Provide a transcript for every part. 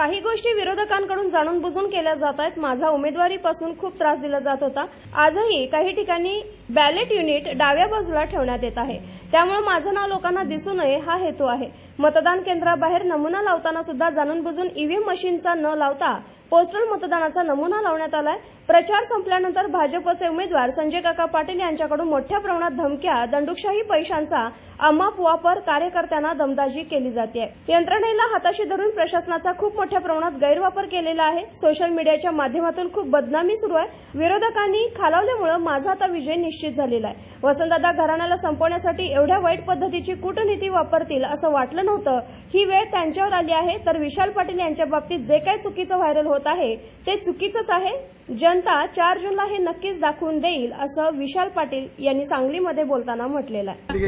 काही गोष्टी विरोधकांकडून जाणून बुजून केल्या जात आहेत. माझा उमेदवारीपासून खूप त्रास दिला जात होता. आजही काही ठिकाणी बॅलेट युनिट डाव्या बाजूला ठेवण्यात येत आहे. त्यामुळे माझं नाव लोकांना दिसू नये हा हेतू आहे. मतदान केंद्राबाहेर नमुना लावताना सुद्धा जाणून बुजून ईव्हीएम मशीनचा न लावता पोस्टल मतदानाचा नमुना लावण्यात आलाय. प्रचार संपल्यानंतर भाजपचे उमेदवार संजय काका पाटील यांच्याकडून मोठ्या प्रमाणात धमक्या दंडुकशाही पैशांचा अमाप वापर कार्यकर्त्यांना दमदाजी केली जाते यंत्रणेला हाताशी धरून प्रशासनाचा खूप मोठ्या प्रमाणात गैरवापर केलेला आहे. सोशल मीडियाच्या माध्यमातून खूप बदनामी सुरू आहे. विरोधकांनी खालावल्यामुळे माझा आता विजय निश्चित झालेला आहे. वसंतदादा घराण्याला संपवण्यासाठी एवढ्या वाईट पद्धतीची कूटनीती वापरतील असं वाटलं नव्हतं. ही वेळ त्यांच्यावर आली आहे. तर विशाल पाटील यांच्या बाबतीत जे काही चुकीचं व्हायरल होत आहे ते चुकीचंच आहे. जनता चार जूनला हे नक्कीच दाखवून देईल असं विशाल पाटील यांनी सांगलीमध्ये बोलताना म्हटलेलं आहे.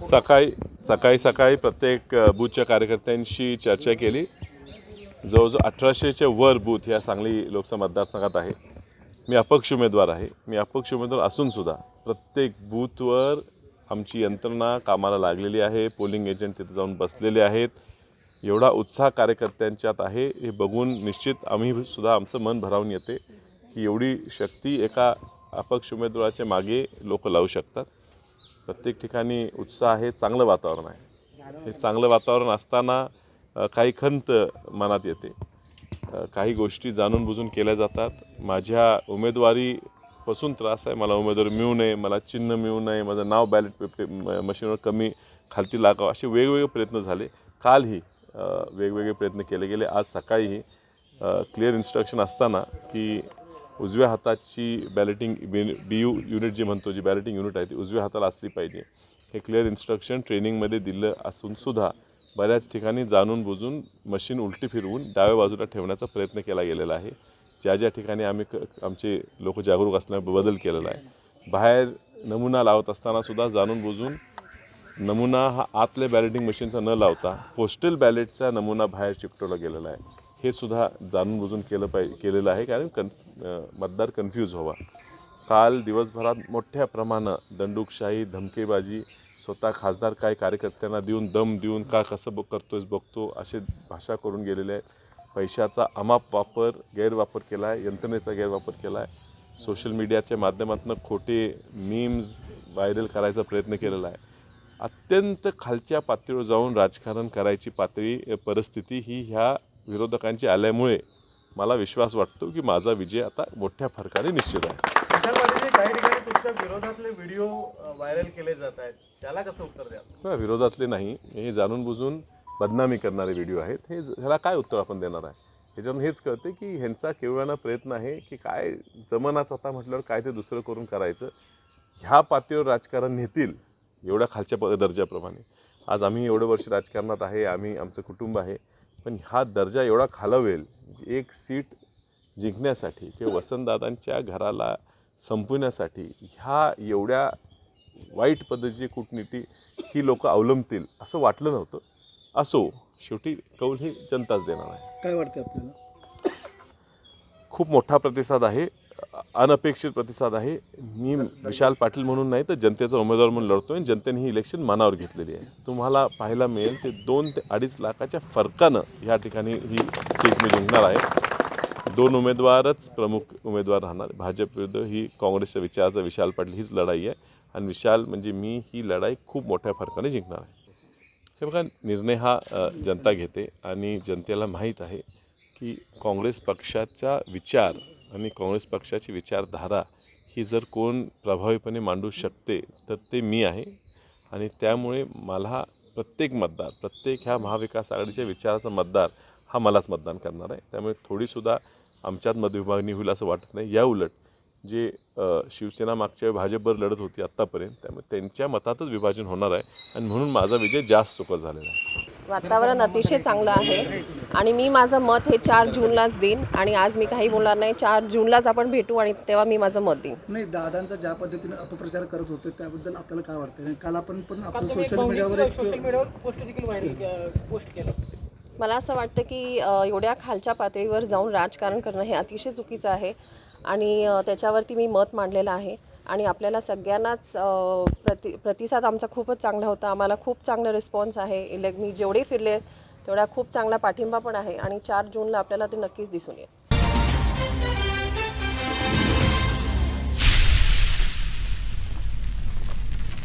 सकाळी सकाळी सकाळी प्रत्येक बूथच्या कार्यकर्त्यांशी चर्चा केली. जवळजवळ अठराशेच्या वर बूथ ह्या सांगली लोकसभा मतदारसंघात आहे. मी अपक्ष उमेदवार आहे. मी अपक्ष उमेदवार असूनसुद्धा प्रत्येक बूथवर आमची यंत्रणा कामाला लागलेली आहे. पोलिंग एजंट तिथे जाऊन बसलेले आहेत. एवढा उत्साह कार्यकर्त्यांच्यात आहे हे बघून निश्चित आम्ही सुद्धा आमचं मन भरावून येते. की एवढी शक्ती एका अपक्ष उमेदवाराचे मागे लोक लावू शकतात. प्रत्येक ठिकाणी उत्साह आहे चांगलं वातावरण आहे. हे चांगलं वातावरण असताना काही खंत मनात येते. काही गोष्टी जाणून बुजून केल्या जातात. माझ्या उमेदवारीपासून त्रास आहे. मला उमेदवारी मिळू नये मला चिन्ह मिळू नये माझं नाव बॅलेट पेपर मशीनवर कमी खालती लागावं असे वेगवेगळे प्रयत्न झाले. कालही वेगवेगळे प्रयत्न केले गेले. आज सकाळीही क्लिअर इन्स्ट्रक्शन असताना की उजव्या हाताची बॅलेटिंग बी यू युनिट जी म्हणतो जी बॅलेटिंग युनिट आहे ती उजव्या हाताला असली पाहिजे. हे क्लिअर इन्स्ट्रक्शन ट्रेनिंगमध्ये दिलं असूनसुद्धा बऱ्याच ठिकाणी जाणून बुजून मशीन उलटी फिरवून डाव्या बाजूला ठेवण्याचा प्रयत्न केला गेलेला आहे. ज्या ज्या ठिकाणी आम्ही क आमचे लोक जागरूक असल्यामुळे बदल केलेला आहे. बाहेर नमुना लावत असताना सुद्धा जाणून बुजून नमुना हा आतल्या बॅलेटिंग मशीनचा न लावता पोस्टल बॅलेटचा नमुना बाहेर चिकटवला गेलेला आहे. हे सुद्धा जाणून बुजून केलं पाहिजे केलेलं आहे. कारण कन मतदार कन्फ्यूज व्हावा. काल दिवसभरात मोठ्या प्रमाणात दंडुकशाही धमकेबाजी स्वतः खासदार काय कार्यकर्त्यांना देऊन दम देऊन का कसं ब करतोयस बघतो असे भाषा करून गेलेले आहेत. पैशाचा अमाप वापर गैरवापर केला आहे यंत्रणेचा गैरवापर केला आहे सोशल मीडियाच्या माध्यमातून खोटे मीम्स व्हायरल करायचा प्रयत्न केलेला आहे. अत्यंत खालच्या पातळीवर जाऊन राजकारण करायची पातळी परिस्थिती ही ह्या विरोधकांची आल्यामुळे मला विश्वास वाटतो की माझा विजय आता मोठ्या फरकाने निश्चित आहे. काही ठिकाणी तुमच्या विरोधातले व्हिडिओ व्हायरल केले जात आहेत. त्याला कसं उत्तर बघा, विरोधातले नाही. हे जाणून बुजून बदनामी करणारे व्हिडिओ आहेत. हे ह्याला काय उत्तर आपण देणार आहे? ह्याच्यातून हेच कळते की ह्यांचा केवळाना प्रयत्न आहे की काय जमनाच आता म्हटल्यावर काय ते दुसरं करून करायचं? ह्या पातळीवर राजकारण नेतील एवढ्या खालच्या प दर्जाप्रमाणे. आज आम्ही एवढं वर्ष राजकारणात आहे आम्ही आमचं कुटुंब आहे. पण हा दर्जा एवढा खालवेल एक सीट जिंकण्यासाठी किंवा वसंतदादांच्या घराला संपवण्यासाठी ह्या एवढ्या वाईट पद्धतीची कूटनीती ही लोक अवलंबतील असं वाटलं नव्हतं. असो शेवटी कौल ही जनताच देणार आहे. काय वाटतं आपल्याला? खूप मोठा प्रतिसाद आहे. अनपेक्षित प्रतिसाद आहे. मी विशाल पाटील म्हणून नाही तर जनतेचा उमेदवार म्हणून लढतो आणि जनतेने ही इलेक्शन मनावर घेतलेली आहे. तुम्हाला पाहायला मिळेल ते दोन ते अडीच लाखाच्या फरकानं ह्या ठिकाणी ही सीट मी जिंकणार आहे. दोन उमेदवारच प्रमुख उमेदवार राहणार. भाजप विरुद्ध ही काँग्रेसच्या विचाराचा विशाल पाटील हीच लढाई आहे. आणि विशाल म्हणजे मी ही लढाई खूप मोठ्या फरकाने जिंकणार आहे. हे बघा निर्णय हा जनता घेते आणि जनतेला माहीत आहे की काँग्रेस पक्षाचा विचार आणि काँग्रेस पक्षाची विचारधारा ही जर कोण प्रभावीपणे मांडू शकते तर ते मी आहे. आणि त्यामुळे मला प्रत्येक मतदार प्रत्येक ह्या महाविकास आघाडीच्या विचाराचा मतदार हा मलाच मतदान करणार आहे. त्यामुळे थोडीसुद्धा आमच्यात मतविभागणी होईल असं वाटत नाही. या उलट जे शिवसेना मागच्या वेळी भाजपवर लढत होती आत्तापर्यंत त्यामुळे त्यांच्या मतातच विभाजन होणार आहे. आणि म्हणून माझा विजय जास्त सुखद झालेला आहे. वातावरण अतिशय चांगलं आहे. आणि मी माझं मत हे चार जूनलाच देईन. आणि आज मी काही बोलणार नाही. चार जूनलाच आपण भेटू आणि तेव्हा मी माझं मत देईन. नाही दादांचा ज्या पद्धतीने अपप्रचार करत होते त्याबद्दल आपल्याला काय वाटतं काल आपण पण आपलं सोशल मीडियावर एक मला असं वाटतं की एवढ्या खालच्या पातळीवर जाऊन राजकारण करणं हे अतिशय चुकीचं आहे. आणि त्याच्यावरती मी मत मांडलेलं आहे. आणि आपल्याला सगळ्यांनाच प्रति प्रतिसाद आमचा खूपच चांगला होता. आम्हाला खूप चांगला रिस्पॉन्स आहे. इलेक् मी जेवढे फिरले तेवढा खूप चांगला पाठिंबा पण आहे. आणि चार जूनला आपल्याला ते नक्कीच दिसून येईल.